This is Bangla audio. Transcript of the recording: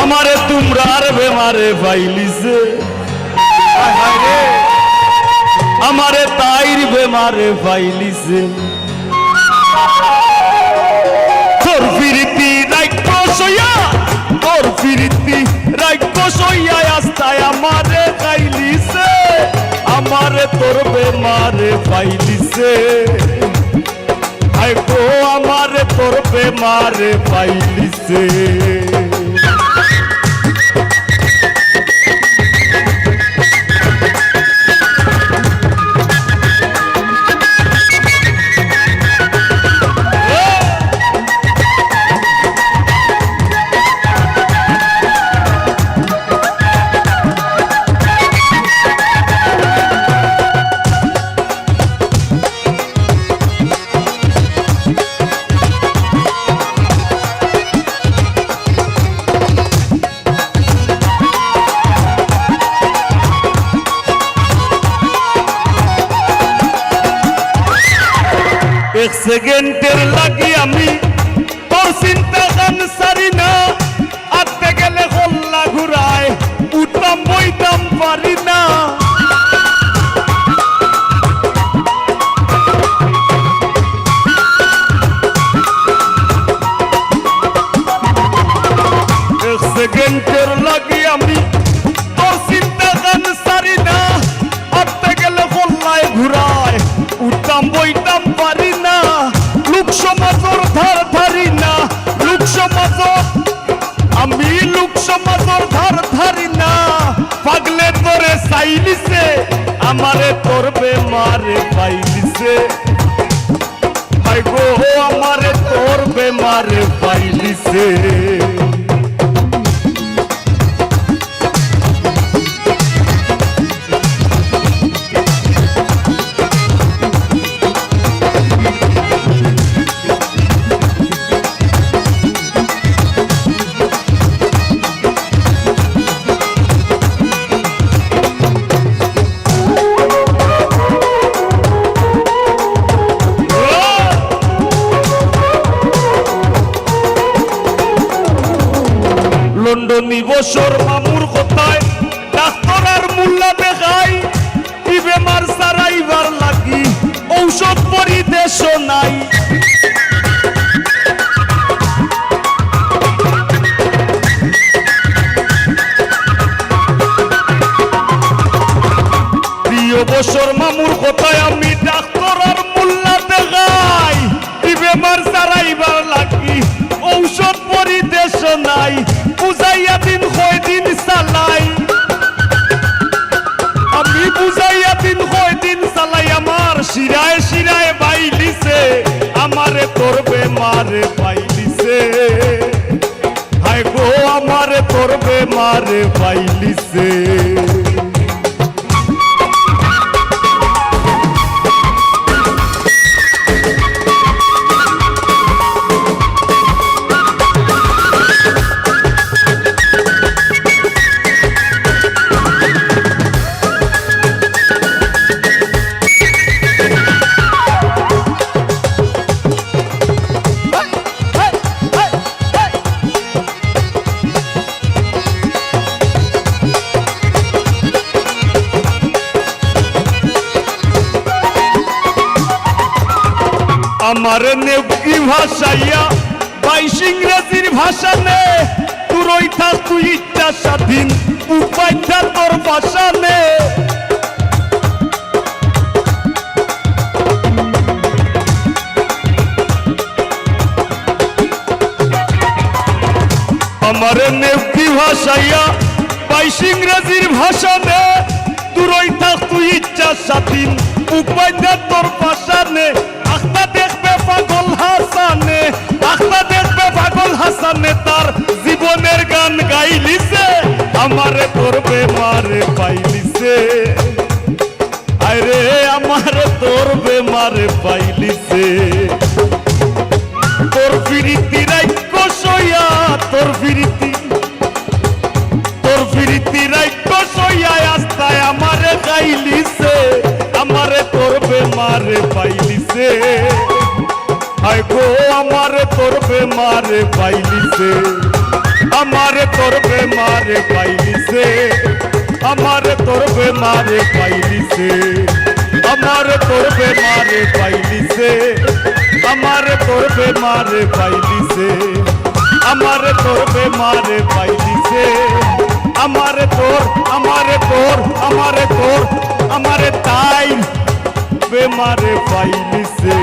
আমারে তোমরা আর বেমারে পাইলিছে আমারে তাইর বেমারে পাইলিছে তোর ফিরিতি রাইক্য সইয়া তোর ফিরিতি রাইক্য সইয়া আস্তায় আমারে খাইলিছে আমারে তোর বেমারে পাইলিছে আই গো আমারে তোর বেমারে পাইলিছে সেকেন্ডের লাগি আমি আমারে করবে মারে পাই দিছে ভাই গো আমারে করবে মারে পাইলিছে লন্ডনী বসর মামুর কথায়, ডাক্তার দেখাই বেমার সারাইবার লাগি, ঔষধ পরিদেশ নাই। বসর মামুর আমি ডাক্তার মুল্লা দেখাই বেমার সারাইবার লাগি, ঔষধ পরিদেশ নাই। দিন কয় দিন চালাই আমার শিরায় শিরায় বাইলিছে। আমারে তোর বেমারে পাইলিছে হায় গো আমারে তোর বেমারে পাইলিছে আমার নেবকি ভাষাইয়া, বাইশ ইংরেজির ভাষা নে। তুই থাক তুই ইচ্ছা স্বাধীন উপায়টা তোর ভাষা নে। আমার নেবকি ভাষাইয়া, বাইশ ইংরেজির ভাষা নে। তুই থাক তুই ইচ্ছা স্বাধীন উপায়টা তোর ভাষা নে। পাগল হাসানে আখতা দেখবে পাগল হাসানে, তার জীবনের গান গাইলিছে, আমারে করবে, মারে পাইলিছে। আরে আমারে তোর বেমারে পাইলিছে। তোর ফিরিতি রাইক্য সইয়া, তোর ফিরিতি তোর ফিরিতি রাইক্য সইয়া আস্তায় আমারে গাইলিছে, আমারে তোর বেমারে পাইলিছে। বেমারে পাইলিছে আমারে তোর বেমারে পাইলিছে আমারে তোর বেমারে পাইলিছে আমারে তোর বেমারে পাইলিছে আমারে তোর বেমারে পাইলিছে আমারে তোর বেমারে পাইলিছে আমারে তোর আমারে তোর আমারে তোর, আমারে তাই বেমারে পাইলিছে